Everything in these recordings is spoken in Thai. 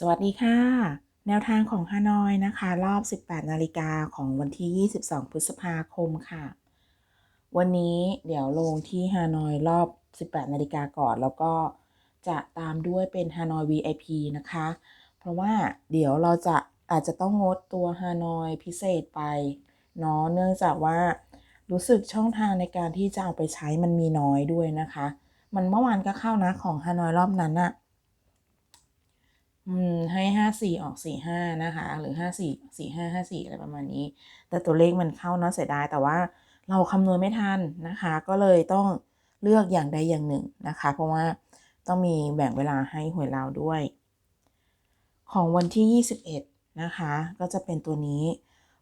สวัสดีค่ะ แนวทางของฮานอยนะคะ รอบ 18 นาฬิกาของวันที่ 22 พฤษภาคมค่ะ วันนี้เดี๋ยวลงที่ฮานอยรอบ 18 นาฬิกาก่อน แล้วก็จะตามด้วยเป็นฮานอย VIP นะคะ เพราะว่าเดี๋ยวเราจะอาจจะต้องงดตัวฮานอยพิเศษไปเนาะเนื่องจากว่ารู้สึกช่องทางในการที่จะเอาไปใช้มันมีน้อยด้วยนะคะ มันเมื่อวานก็เข้านะของฮานอยรอบนั้นอะ ให้ห้าสี่ออกสี่ห้านะคะ หรือห้าสี่สี่ห้าห้าสี่อะไรประมาณนี้ แต่ตัวเลขมันเข้าเนาะเสียดายแต่ว่าเราคำนวณไม่ทันนะคะ ก็เลยต้องเลือกอย่างใดอย่างหนึ่งนะคะ เพราะว่าต้องมีแบ่งเวลาให้หวยเราด้วย ของวันที่ 21 นะคะ ก็จะเป็นตัวนี้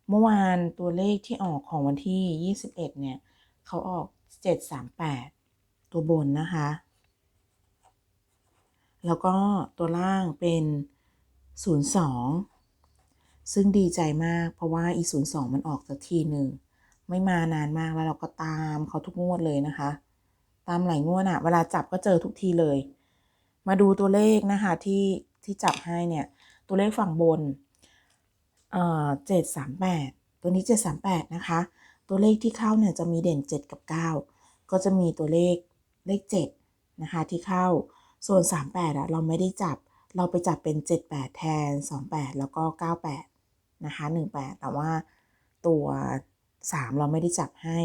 เมื่อวานตัวเลขที่ออกของวันที่ 21 เนี่ยเขาออก 738 ตัวบนนะคะ แล้วก็ตัวล่างเป็น 02 ซึ่งดีใจมากเพราะว่าอี02 มันออกสักทีหนึ่ง ไม่มานานมากแล้วเราก็ตามเขาทุกงวดเลยนะคะ ตามหลายงวดอะเวลาจับก็เจอทุกทีเลย มาดูตัวเลขนะคะที่ที่จับให้เนี่ย ตัวเลขฝั่งบนเอ่อ738 ตัวนี้ 738 นะคะ ตัวเลขที่เข้าเนี่ยจะมีเด่น 7 กับ 9 ก็จะมีตัวเลขเลข 7 นะคะที่เข้า ส่วน 38อะเราไม่ได้จับ เราไปจับเป็น 78 แทน 28 แล้วก็ 98 นะคะ 18 แต่ว่าตัว 3 เราไม่ได้จับให้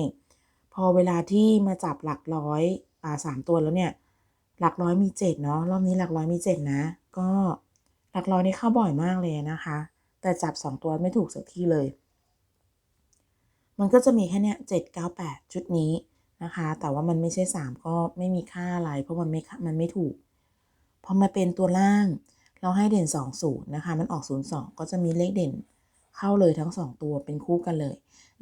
พอเวลาที่มาจับหลักร้อยอ่าสามตัวแล้วเนี่ย หลักร้อยมี 7 เนาะ รอบนี้หลักร้อยมี 7 นะ ก็หลักร้อยนี่เข้าบ่อยมากเลยนะคะ แต่จับ 2 ตัวไม่ถูกสักที่เลย มันก็จะมีแค่เนี้ย7 9 8 ชุดนี้นะคะ แต่ว่ามันไม่ใช่ 3 ก็ไม่มีค่าอะไร เพราะมันไม่ มันไม่ถูก พอมาเป็นตัวล่าง เราให้เด่น2 0นะคะ มันออก 0 2 ก็จะมีเลขเด่นเข้าเลยทั้ง 2 ตัวเป็นคู่กันเลย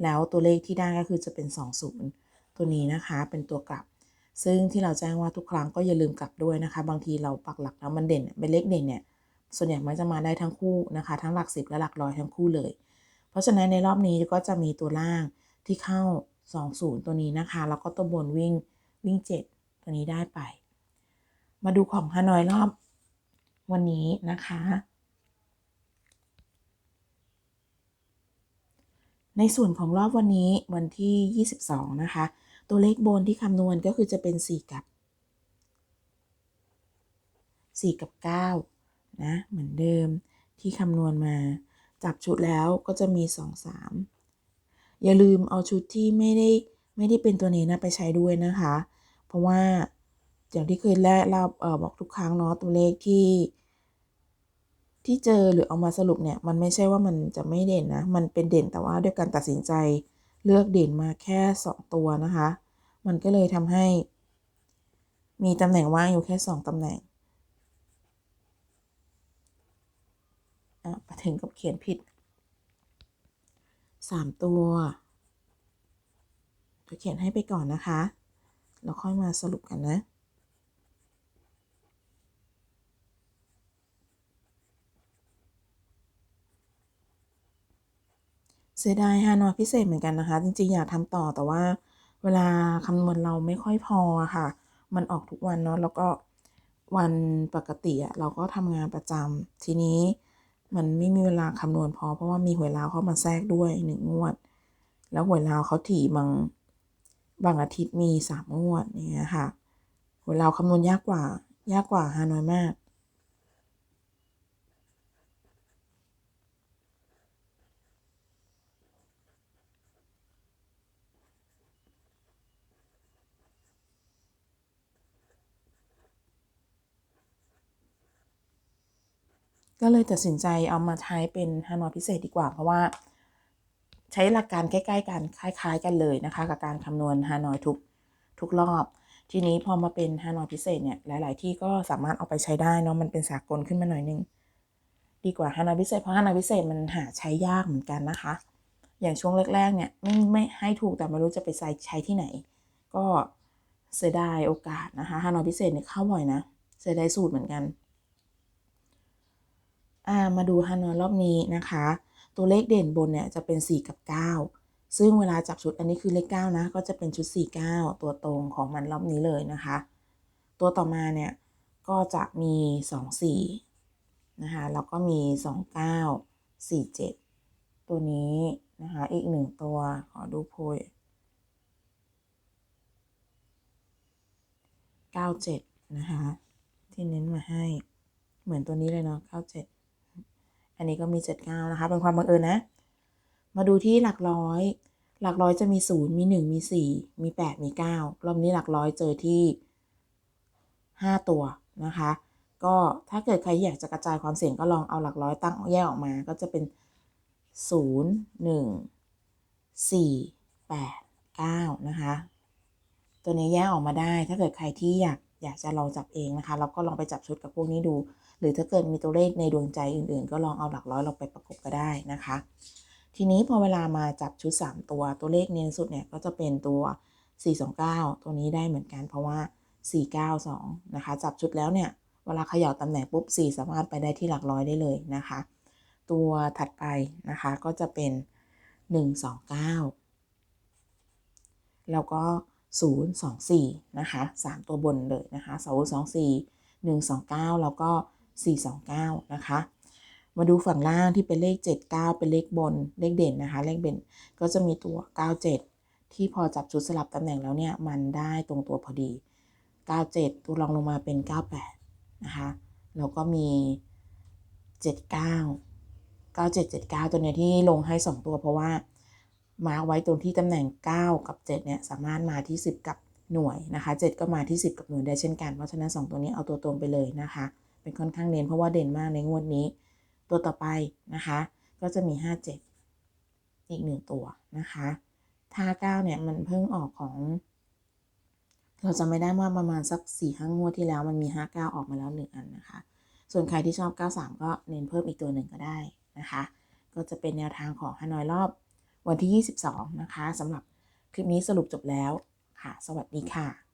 แล้วตัวเลขที่ได้ก็คือจะเป็น 2 0 ตัวนี้นะคะเป็นตัวกลับ ซึ่งที่เราแจ้งว่าทุกครั้งก็อย่าลืมกลับด้วยนะคะ บางทีเราปักหลักแล้วมันเด่นเป็นเลขเด่นเนี่ยส่วนใหญ่มันจะมาได้ทั้งคู่นะคะ ทั้งหลักสิบและหลักร้อยทั้งคู่เลย เพราะฉะนั้นในรอบนี้ก็จะมีตัวล่างที่เข้า 20 ตัวนี้นะคะ แล้วก็ตัวบนวิ่งวิ่ง 7 ตัวนี้ได้ไป มาดูของฮานอยรอบวันนี้นะคะ ในส่วนของรอบวันนี้วันที่ 22 นะคะ ตัวเลขบนที่คำนวณก็คือจะเป็น 4 กับ 4 กับ 9 นะ เหมือนเดิมที่คำนวณมาจับชุดแล้วก็จะมี 2 3 อย่าลืมเอาชุดที่ไม่ได้ไม่ได้เป็นตัวนี้นะไปใช้ด้วยนะคะ เพราะว่า อย่างที่เคยแลกเราบอกทุกครั้งเนาะตัวเลขที่ ที่เจอหรือเอามาสรุปเนี่ย มันไม่ใช่ว่ามันจะไม่เด่นนะ มันเป็นเด่นแต่ว่าด้วยการตัดสินใจเลือกเด่นมาแค่ 2 ตัวนะคะ มันก็เลยทำให้ มีตำแหน่งว่างอยู่แค่ 2ตำแหน่งอะถึงกับเขียนผิด 3 ตัวจะเขียนให้ไปก่อนนะคะ แล้วค่อยมาสรุปกันนะ เสียดายฮานอยพิเศษเหมือนกันนะคะ จริงๆ อยากทำต่อแต่ว่าเวลาคำนวณเราไม่ค่อยพอค่ะ มันออกทุกวันเนาะแล้วก็วันปกติอะเราก็ทำงานประจำทีนี้มันไม่มีเวลาคำนวณพอ เพราะว่ามีหวยลาวเข้ามาแทรกด้วยหนึ่งงวด แล้วหวยลาวเขาถี่บางบางอาทิตย์มีสามงวดเนี่ยค่ะหวยลาวคำนวณยากกว่ายากกว่าฮานอยมาก ก็เลยตัดสินใจเอามาใช้เป็นฮานอยพิเศษดีกว่า เพราะว่าใช้หลักการใกล้ๆกันคล้าย ๆ กันเลยนะคะ กับการคำนวณฮานอยทุกทุกรอบ ทีนี้พอมาเป็นฮานอยพิเศษเนี่ยหลาย ๆ ที่ก็สามารถเอาไปใช้ได้เนาะมันเป็นสากลขึ้นมาหน่อยนึงดีกว่าฮานอยพิเศษเพราะฮานอยพิเศษมันหาใช้ยากเหมือนกันนะคะ อย่างช่วงแรก ๆ เนี่ยไม่ไม่ให้ถูกแต่ไม่รู้จะไปใช้ใช้ที่ไหน ก็เสียดายโอกาสนะคะฮานอยพิเศษเนี่ยเข้าบ่อยนะเสียดายสูตรเหมือนกัน อ่ามาดูฮานอยรอบนี้นะคะ ตัวเลขเด่นบนเนี่ยจะเป็น 4 กับ 9 ซึ่งเวลาจับชุดอันนี้คือเลข9นะ ก็จะเป็นชุด 4 9 ตัวตรงของมันรอบนี้เลยนะคะ ตัวต่อมาเนี่ยก็จะมี 2 4 นะคะ แล้วก็มี 29 47 ตัวนี้นะคะ อีกหนึ่งตัวขอดูโพย97 นะคะ ที่เน้นมาให้เหมือนตัวนี้เลยเนาะ97 อันนี้ก็มี79นะคะ เป็นความบังเอิญนะ มาดูที่หลักร้อย หลักร้อยจะมี 0 มี 1 มี 4 มี 8 มี 9 รอบนี้หลักร้อยเจอที่ 5 ตัวนะคะ ก็ถ้าเกิดใครอยากจะกระจายความเสี่ยงก็ลองเอาหลักร้อยตั้งแยกออกมา ก็จะเป็น 0 1 4 8 9 นะคะ ตัวนี้แยกออกมาได้ ถ้าเกิดใครที่อยากอยากจะลองจับเองนะคะ เราก็ลองไปจับชุดกับพวกนี้ดู หรือถ้าเกิดมีตัวเลขในดวงใจอื่นๆ ก็ลองเอาหลักร้อยลองไปประกบก็ได้นะคะ ทีนี้พอเวลามาจับชุด 3 ตัวตัวเลขเน้นสุดเนี่ยก็จะเป็นตัว 429 ตัวนี้ได้เหมือนกันเพราะว่า 492 นะคะ จับชุดแล้วเนี่ย เวลาเขย่าตำแหน่งปุ๊บ 4 สามารถไปได้ที่หลักร้อยได้เลยนะคะ ตัวถัดไปนะคะก็จะเป็น 129 แล้วก็024 นะคะ 3 ตัวบนเลยนะคะ024 129 แล้วก็ 429 นะคะ มาดูฝั่งล่างที่เป็นเลข 79 เป็นเลขบน เลขเด่นนะคะ เลขเด่นก็จะมีตัว 97 ที่พอจับชุดสลับตำแหน่งแล้วเนี่ย มันได้ตรงตัวพอดี 97 ตัวรองลงมาเป็น 98 นะคะ แล้วก็มี 79 9779 ตัวเนี้ยที่ลงให้ 2 ตัวเพราะว่ามาร์กไว้ตรงที่ตำแหน่ง 9 กับ 7 เนี่ย สามารถมาที่ 10 กับหน่วยนะคะ 7 ก็มาที่ 10 กับหน่วยได้เช่นกัน เพราะฉะนั้น 2 ตัวนี้เอาตัวตรงไปเลยนะคะ เป็นค่อนข้างเน้นเพราะว่าเด่นมากในงวดนี้ ตัวต่อไปนะคะ ก็จะมี 57 อีก1ตัวนะคะท่า9เนี่ยมันเพิ่งออกของ เราจะไม่ได้ว่าประมาณสัก4ี่ห้างวดที่แล้วมันมี 59 ออกมาแล้ว 1 อันนะคะ ส่วนใครที่ชอบ 93 ก็เน้นเพิ่มอีกตัวหนึ่งก็ได้นะคะ ก็จะเป็นแนวทางของฮานอยรอบวันที่ 22 นะคะสำหรับคลิปนี้สรุปจบแล้วค่ะ สวัสดีค่ะ